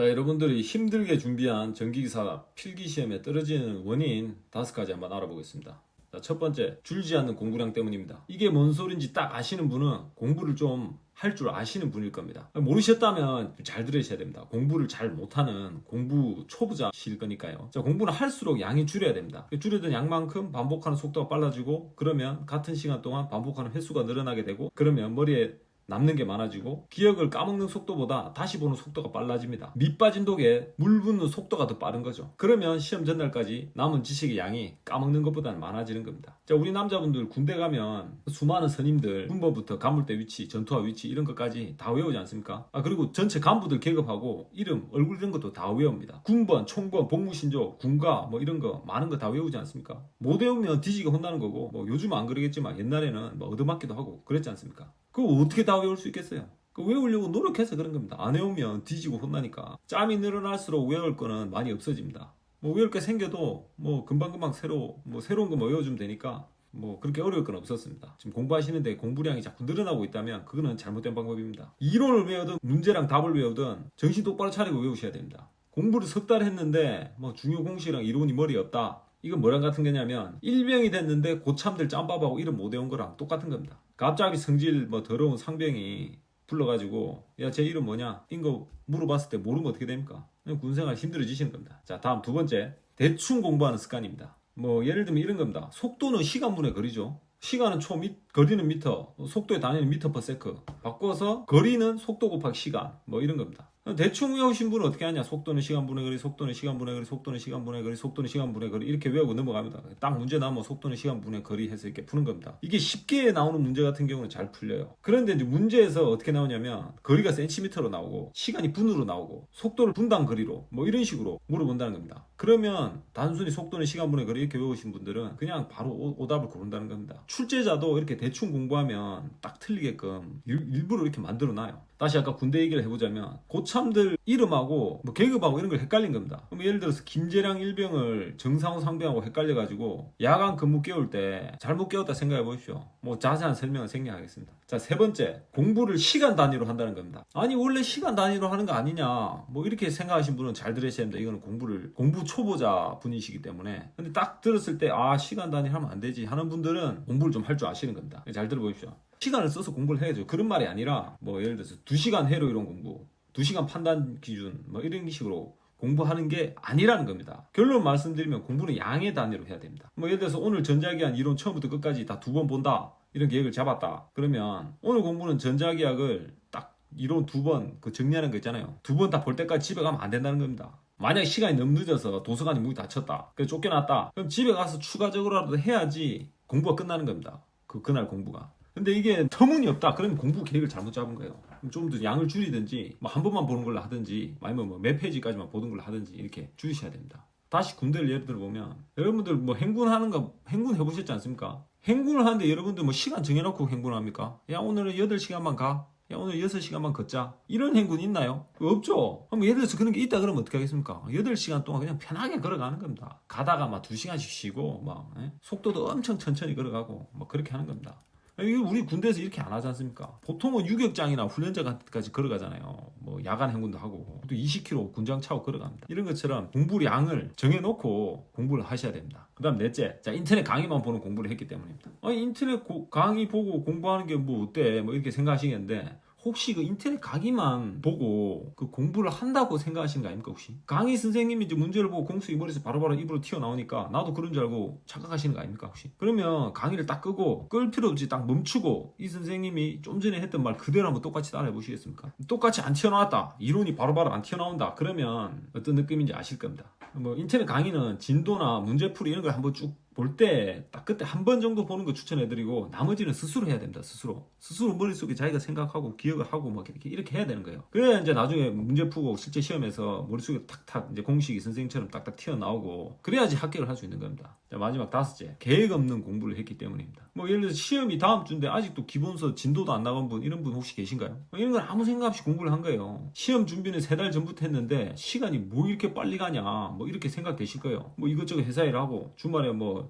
자, 여러분들이 힘들게 준비한 전기기사 필기시험에 떨어지는 원인 다섯 가지 한번 알아보겠습니다. 자, 첫 번째, 줄지 않는 공부량 때문입니다. 이게 뭔 소린지 딱 아시는 분은 공부를 좀 할 줄 아시는 분일 겁니다. 모르셨다면 잘 들으셔야 됩니다. 공부를 잘 못하는 공부 초보자실 거니까요. 자, 공부는 할수록 양이 줄여야 됩니다. 줄여든 양만큼 반복하는 속도가 빨라지고 그러면 같은 시간 동안 반복하는 횟수가 늘어나게 되고 그러면 머리에 남는 게 많아지고 기억을 까먹는 속도보다 다시 보는 속도가 빨라집니다. 밑 빠진 독에 물 붓는 속도가 더 빠른 거죠. 그러면 시험 전날까지 남은 지식의 양이 까먹는 것보다는 많아지는 겁니다. 자, 우리 남자분들 군대 가면 수많은 선임들 군번부터 간물대 위치, 전투화 위치 이런 것까지 다 외우지 않습니까? 아 그리고 전체 간부들 계급하고 이름, 얼굴 이런 것도 다 외웁니다. 군번, 총번, 복무신조, 군가 뭐 이런 거 많은 거 다 외우지 않습니까? 못 외우면 뒤지게 혼나는 거고 뭐 요즘은 안 그러겠지만 옛날에는 뭐 얻어맞기도 하고 그랬지 않습니까? 그거 어떻게 다 외울 수 있겠어요? 그 외우려고 노력해서 그런 겁니다. 안 외우면 뒤지고 혼나니까. 짬이 늘어날수록 외울 거는 많이 없어집니다. 뭐 외울 게 생겨도 뭐 금방금방 새로 뭐 새로운 거뭐 외워주면 되니까 뭐 그렇게 어려울 건 없었습니다. 지금 공부하시는데 공부량이 자꾸 늘어나고 있다면 그거는 잘못된 방법입니다. 이론을 외우든 문제랑 답을 외우든 정신 똑바로 차리고 외우셔야 됩니다. 공부를 석 달 했는데 뭐 중요 공식이랑 이론이 머리에 없다. 이건 뭐랑 같은 거냐면 일병이 됐는데 고참들 짬밥하고 이름 못 외운 거랑 똑같은 겁니다. 갑자기 성질 뭐 더러운 상병이 불러가지고 야 제 이름 뭐냐 인거 물어봤을 때 모르면 어떻게 됩니까? 군생활 힘들어지시는 겁니다. 자 다음 두 번째 대충 공부하는 습관입니다. 뭐 예를 들면 이런 겁니다. 속도는 시간분의 거리죠. 시간은 초, 미, 거리는 미터, 속도의 단위는 미터 퍼 세크. 바꿔서 거리는 속도 곱하기 시간. 뭐 이런 겁니다. 대충 외우신 분은 어떻게 하냐? 속도는 시간 분의 거리, 속도는 시간 분의 거리, 속도는 시간 분의 거리, 속도는 시간 분의 거리 이렇게 외우고 넘어갑니다. 딱 문제 나오면 속도는 시간 분의 거리 해서 이렇게 푸는 겁니다. 이게 쉽게 나오는 문제 같은 경우는 잘 풀려요. 그런데 이제 문제에서 어떻게 나오냐면 거리가 센티미터로 나오고 시간이 분으로 나오고 속도를 분당 거리로 뭐 이런 식으로 물어본다는 겁니다. 그러면 단순히 속도는 시간 분의 거리 이렇게 외우신 분들은 그냥 바로 오, 오답을 고른다는 겁니다. 출제자도 이렇게 대충 공부하면 딱 틀리게끔 일, 일부러 이렇게 만들어 놔요. 다시 아까 군대 얘기를 해보자면 고 참들 이름하고 뭐 계급하고 이런 걸 헷갈린 겁니다. 그럼 예를 들어서 김재량 일병을 정상훈 상병하고 헷갈려가지고 야간 근무 깨울 때 잘못 깨웠다 생각해 보십시오. 뭐 자세한 설명은 생략하겠습니다. 자 세 번째 공부를 시간 단위로 한다는 겁니다. 아니 원래 시간 단위로 하는 거 아니냐 뭐 이렇게 생각하신 분은 잘 들으셔야 됩니다. 이거는 공부를 공부 초보자 분이시기 때문에 근데 딱 들었을 때 아 시간 단위 하면 안 되지 하는 분들은 공부를 좀 할 줄 아시는 겁니다. 잘 들어보십시오. 시간을 써서 공부를 해야죠. 그런 말이 아니라 뭐 예를 들어서 2시간 해로 이론 공부, 2시간 판단 기준 뭐 이런 식으로 공부하는 게 아니라는 겁니다. 결론 말씀드리면 공부는 양의 단위로 해야 됩니다. 뭐 예를 들어서 오늘 전자기한 이론 처음부터 끝까지 다 두 번 본다. 이런 계획을 잡았다. 그러면 오늘 공부는 전자기학을 딱 이론 두 번 그 정리하는 거 있잖아요. 두 번 다 볼 때까지 집에 가면 안 된다는 겁니다. 만약 시간이 너무 늦어서 도서관에 문이 닫혔다. 그래서 쫓겨났다. 그럼 집에 가서 추가적으로라도 해야지 공부가 끝나는 겁니다. 그 그날 공부가. 근데 이게 터무니없다. 그러면 공부 계획을 잘못 잡은 거예요. 좀 더 양을 줄이든지 뭐 한 번만 보는 걸로 하든지 아니면 뭐 몇 페이지까지만 보는 걸로 하든지 이렇게 줄이셔야 됩니다. 다시 군대를 예를 들어 보면 여러분들 뭐 행군하는 거 행군 해보셨지 않습니까? 행군을 하는데 여러분들 뭐 시간 정해놓고 행군을 합니까? 야 오늘은 8시간만 가. 야 오늘 6시간만 걷자. 이런 행군 있나요? 없죠. 그럼 예를 들어서 그런 게 있다 그러면 어떻게 하겠습니까? 8시간 동안 그냥 편하게 걸어가는 겁니다. 가다가 막 2시간씩 쉬고 막 예? 속도도 엄청 천천히 걸어가고 뭐 그렇게 하는 겁니다. 이거 우리 군대에서 이렇게 안 하지 않습니까? 보통은 유격장이나 훈련장까지 걸어가잖아요. 뭐 야간 행군도 하고 또 20km 군장 차고 걸어갑니다. 이런 것처럼 공부량을 정해놓고 공부를 하셔야 됩니다. 그 다음 넷째, 자 인터넷 강의만 보는 공부를 했기 때문입니다. 아니 인터넷 고- 강의 보고 공부하는 게 뭐 어때? 뭐 이렇게 생각하시겠는데 혹시 그 인터넷 강의만 보고 그 공부를 한다고 생각하시는 거 아닙니까 혹시? 강의 선생님이 이제 문제를 보고 공수이 머리에서 바로바로 입으로 튀어나오니까 나도 그런 줄 알고 착각하시는 거 아닙니까 혹시? 그러면 강의를 딱 끄고 끌 필요 없이 딱 멈추고 이 선생님이 좀 전에 했던 말 그대로 한번 똑같이 따라해 보시겠습니까? 똑같이 안 튀어나왔다. 이론이 바로바로 안 튀어나온다. 그러면 어떤 느낌인지 아실 겁니다. 뭐 인터넷 강의는 진도나 문제풀이 이런 걸 한번 쭉 볼 때 딱 그때 한 번 정도 보는 거 추천해드리고 나머지는 스스로 해야 됩니다. 스스로 스스로 머릿속에 자기가 생각하고 기억을 하고 막 이렇게 이렇게 해야 되는 거예요. 그래야 이제 나중에 문제 풀고 실제 시험에서 머릿속에 탁탁 이제 공식이 선생님처럼 딱딱 튀어나오고 그래야지 합격을 할 수 있는 겁니다. 자, 마지막 다섯째 계획 없는 공부를 했기 때문입니다. 뭐 예를 들어서 시험이 다음 주인데 아직도 기본서 진도도 안 나간 분 이런 분 혹시 계신가요? 뭐 이런 건 아무 생각 없이 공부를 한 거예요. 시험 준비는 세 달 전부터 했는데 시간이 뭐 이렇게 빨리 가냐 뭐 이렇게 생각되실 거예요. 뭐 이것저것 회사 일하고 주말에 뭐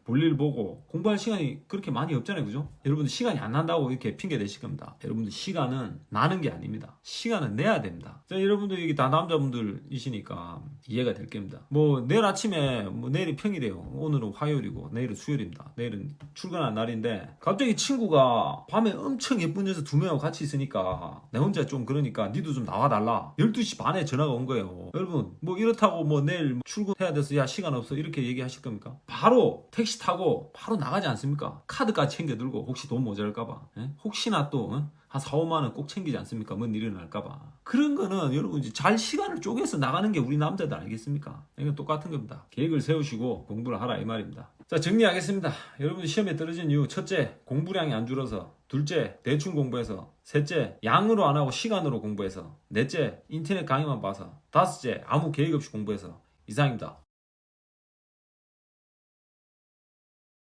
볼일 보고 공부할 시간이 그렇게 많이 없잖아요. 그죠? 여러분들 시간이 안 난다고 이렇게 핑계 대실 겁니다. 여러분들 시간은 나는 게 아닙니다. 시간은 내야 됩니다. 자, 여러분들 이게 다 남자분들이시니까 이해가 될 겁니다. 뭐 내일 아침에 뭐 내일이 평일이에요. 오늘은 화요일이고 내일은 수요일입니다. 내일은 출근한 날인데 갑자기 친구가 밤에 엄청 예쁜 여자 두 명하고 같이 있으니까 내 혼자 좀 그러니까 니도 좀 나와달라. 12시 반에 전화가 온 거예요. 여러분 뭐 이렇다고 뭐 내일 출근해야 돼서 야 시간 없어 이렇게 얘기하실 겁니까? 바로 택시 타고 바로 나가지 않습니까? 카드까지 챙겨 들고 혹시 돈 모자랄까봐 예? 혹시나 또 어? 한 4, 5만 원 꼭 챙기지 않습니까? 뭔 일이 날까봐. 그런 거는 여러분 이제 잘 시간을 쪼개서 나가는 게 우리 남자들 알겠습니까? 이건 똑같은 겁니다. 계획을 세우시고 공부를 하라 이 말입니다. 자 정리하겠습니다. 여러분 시험에 떨어진 이유 첫째 공부량이 안 줄어서 둘째 대충 공부해서 셋째 양으로 안 하고 시간으로 공부해서 넷째 인터넷 강의만 봐서 다섯째 아무 계획 없이 공부해서 이상입니다.